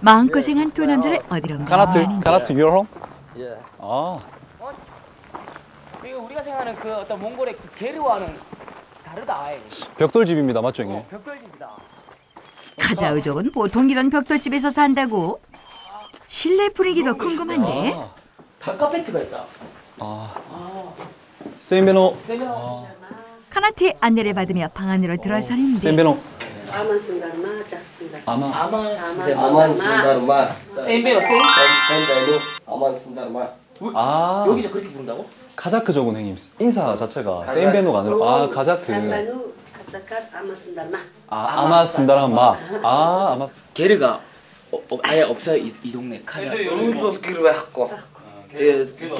마음고생한 두 남자를 어디론가 카나트 보내는데 카나트 your home? 예. 아 이거 우리가 생각하는 그 어떤 몽골의 그 게르와는 다르다. 아예. 벽돌집입니다 맞죠 형님? 어, 벽돌집이다. 카자흐족은 보통 이런 벽돌집에서 산다고 실내 분위기도 궁금한데 아, 다 카페트가 있다. 아 아, 세인베노 세면 카나트의 안내를 받으며 방 안으로 들어서는데 세인베노 Aman sındarma, cak sındar. 아마 아만 스데 Aman sındarma. 센베로 센? Sen beni aman sındarma. 아 여기서 그렇게 부른다고? 카자크족은 형님 인사 자체가 세인베노가 아니라 아 카자크 Sallanu, kacakat, aman sındarma. 아 아마 쓴다란 마아 아마 게르가 어, 어, 아예 없어요 이, 이 동네 카자. Ürün gir байхгүй. Тэгээ 100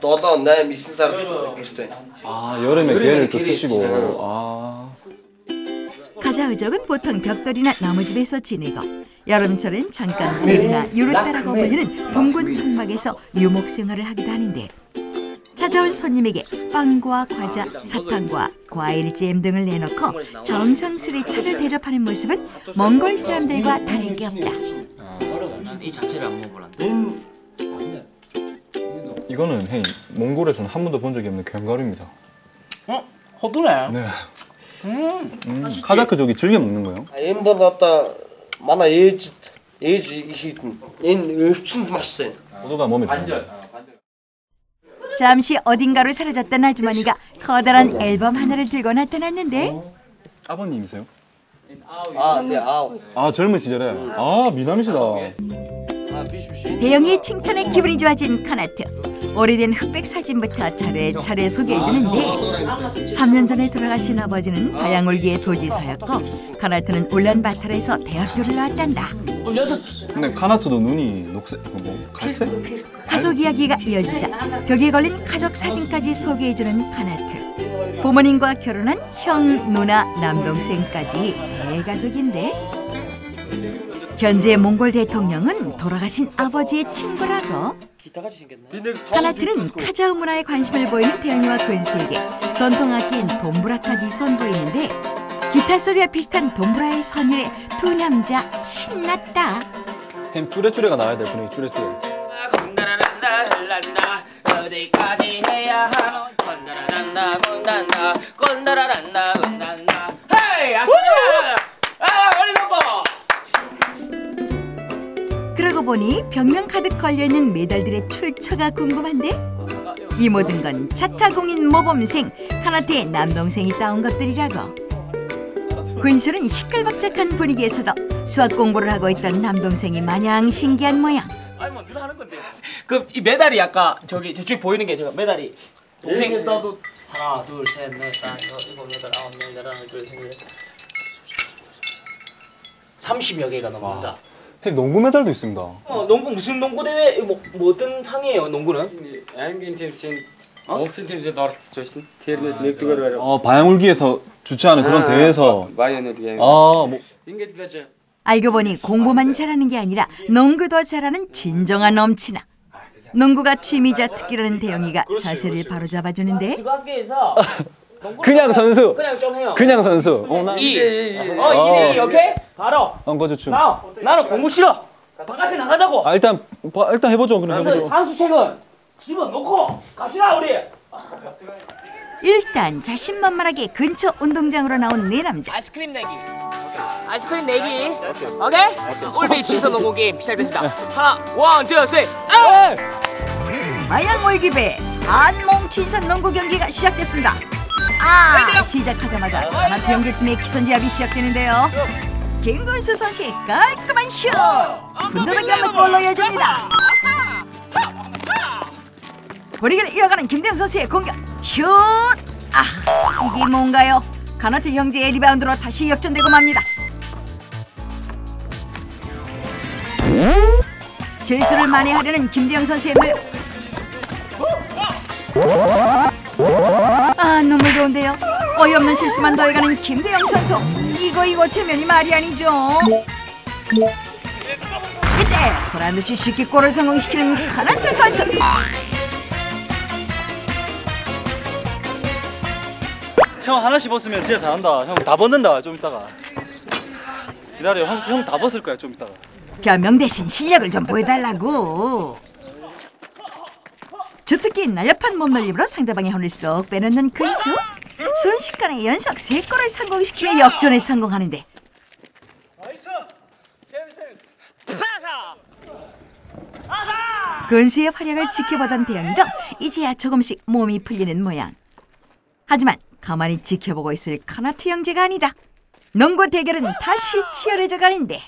долоо 8 9 сар гэртэй. 아 여름에 여름에는 개를 또 개를 쓰시고 쓰시네. 아 카자흐족은 보통 벽돌이나 나무집에서 지내고 여름철엔 잠깐 물이나 유르타라고 불리는 둥근 천막에서 유목 생활을 하기도 하는데 찾아온 손님에게 빵과 과자, 사탕과 과일 잼 등을 내놓고 정성스레 차를 대접하는 모습은 몽골 사람들과 다를 게 없다. 난이 자체를 안 먹어볼란데. 이거는 형님 몽골에서는 한 번도 본 적이 없는 견과류입니다 어? 호두네. 네 음, 음 카자크족이 즐겨 먹는 거예요. 엠번 같다. 만화 에이지 에이지 이히든 엔 맛있어요. 아, 모두가 몸에 아, 반전. 잠시 어딘가로 사라졌던 아주머니가 커다란 어. 앨범 하나를 들고 나타났는데 어? 아버님이세요? 아, 네, 아우. 아, 젊은 시절에. 아, 미남이시다. 대영이 칭찬에 기분이 좋아진 카나트. 오래된 흑백 사진부터 차례차례 소개해주는데 3년 전에 돌아가신 아버지는 다양올기의 도지사였고 카나트는 울란바타르에서 대학교를 나왔단다. 어. 근데 카나트도 눈이 녹색 뭐 갈색? 가족 이야기가 이어지자 벽에 걸린 가족 사진까지 소개해주는 카나트. 부모님과 결혼한 형, 누나, 남동생까지 대가족인데 현재 몽골 대통령은 돌아가신 아버지의 친구라고 기타같이 생겼네. 카나트는 카자흐 문화에 관심을 보이는 태영이와 근수에게 그 전통 악기인 돔브라까지 선보이는데 기타 소리와 비슷한 돔브라의 선율에 두 남자 신났다. 햄 쭈레쭈레가 나와야 돼 분위기 쭈레쭈레. 어디까지 해야 하노 건다라란다 건다란다 건다라란다 건다 보니 벽면 가득 걸려있는 메달들의 출처가 궁금한데 이 모든 건 차타공인 모범생 카나테 남동생이 따온 것들이라고 군실은 시끌벅적한 분위기에서도 수학 공부를 하고 있던 남동생이 마냥 신기한 모양 아니 뭐 늘 하는 건데 그이 메달이 아까 저기 저쪽 보이는 게 제가 메달이 동생 이게 나도 하나 둘셋넷다 일곱 여덟 아홉 열 열한 열둘 열셋 30여 개가 넘습니다 농구 메달도 있습니다. 어, 농구 무슨 농구 대회? 뭐, 뭐 어떤 상이에요? 농구는? 앵긴 팀신 올스 팀신 더스 조이슨 티르네스 넥투거르 어, 아, 어 바양울기에서 주최하는 그런 대회에서. 바이오넷 아뭐. 알고 보니 공부만 잘하는 게 아니라 농구도 잘하는 진정한 넘치나. 농구가 취미자 특기라는 대영이가 자세를 바로잡아주는데. 아, 그 그냥 선수 그냥 좀 해요 그냥 선수 어 나 이. 어, 이, 오케이? 바로. 엉거주 춤 나, 나는 공부 싫어. 바깥에 나가자고. 아 일단 봐, 일단 해보죠 그럼 해보죠 산수책은 집어넣고 갑시다 우리. 일단 자신만만하게 근처 운동장으로 나온 네 남자 아이스크림 내기. 아이스크림 내기. 오케이? 꿀비 치서 농구 게임 시작됐습니다. 하나, 원, 투, 셋. 아! 마양 올기배 한몸친선 농구 경기가 시작됐습니다. 아 시작하자마자 하나트 연계팀의 기선제압이 시작되는데요. 김근수 선수의 깔끔한 슛 든든하게 한번 골로 이어집니다. 거리를 이어가는 김대현 선수의 공격 슛! 아 이게 뭔가요? 가나트 형제의 리바운드로 다시 역전되고 맙니다. 실수를 만회하려는 김대영 선수의 노력. 아 눈물겨운데요. 어이없는 실수만 더해가는 김대영 선수. 이거 이거 체면이 말이 아니죠. 이때 보란듯이 쉽게 골을 성공시키는 카나트 선수. 형 하나씩 벗으면 진짜 잘한다 형 다 벗는다 좀 이따가 기다려 형형다 벗을 거야 좀 이따가 변명 대신 실력을 좀 보여달라고. 주특기 날렵한 몸놀림으로 상대방의 혼을 쏙 빼놓는 근수. 순식간에 연속 세골을 성공시키며 역전에 성공하는데 근수의 활약을 지켜보던 대영이도 이제야 조금씩 몸이 풀리는 모양. 하지만 가만히 지켜보고 있을 카나트 형제가 아니다. 농구 대결은 다시 치열해져 가는데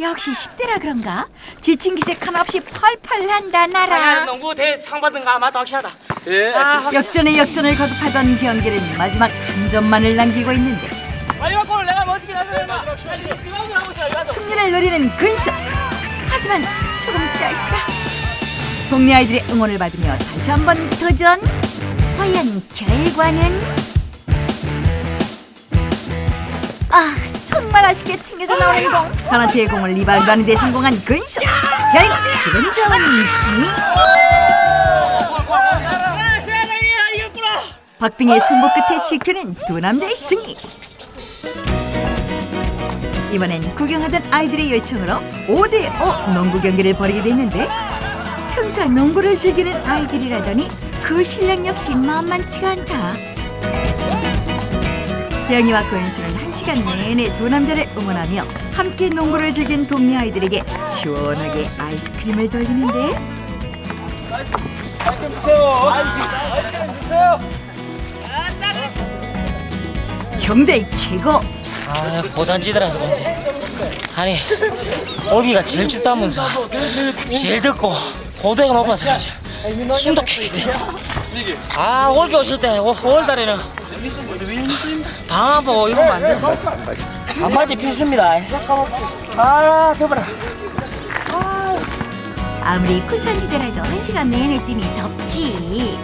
역시 10대라 그런가? 지친 기색 하나 없이 펄펄 난다 아, 나라. 농구 대상 받은 거 아마 더 확실하다. 예. 아, 역전에 역전을 거듭하던 경기는 마지막 한 점만을 남기고 있는데 마지막 골 내가 멋지게 있어. 리바운드. 승리를 노리는 근수. 하지만 조금 짧다. 동네 아이들의 응원을 받으며 다시 한번 도전. 과연 결과는? 아 정말 아쉽게 튕겨져 나오는 공. 카나트의 공을 리바운드 하는 데 성공한. 결국 기분 좋은 승리. 박빙의 승부 끝에 지켜낸 두 남자의 승리. 이번엔 구경하던 아이들의 요청으로 5대5 농구 경기를 벌이게 됐는데 평생 농구를 즐기는 아이들이라더니 그 실력 역시 만만치가 않다. 영희와 근수는 한 시간 내내 두 남자를 응원하며 함께 농구를 즐긴 동네 아이들에게 시원하게 아이스크림을 돌리는데 형들 최고 아, 고산지대라서 그런지. 아니, 올기가 제일 춥다면서. 제일 덥고, 고도가 높아서 그런지. 숨도 끼게 아, 올기 오실 때, 5월 달에는 방한복 입으면 안 돼. 반바지 필수입니다. 아, 더워라. 아무리 구산지대라도 한 시간 내내 뛰니 덥지.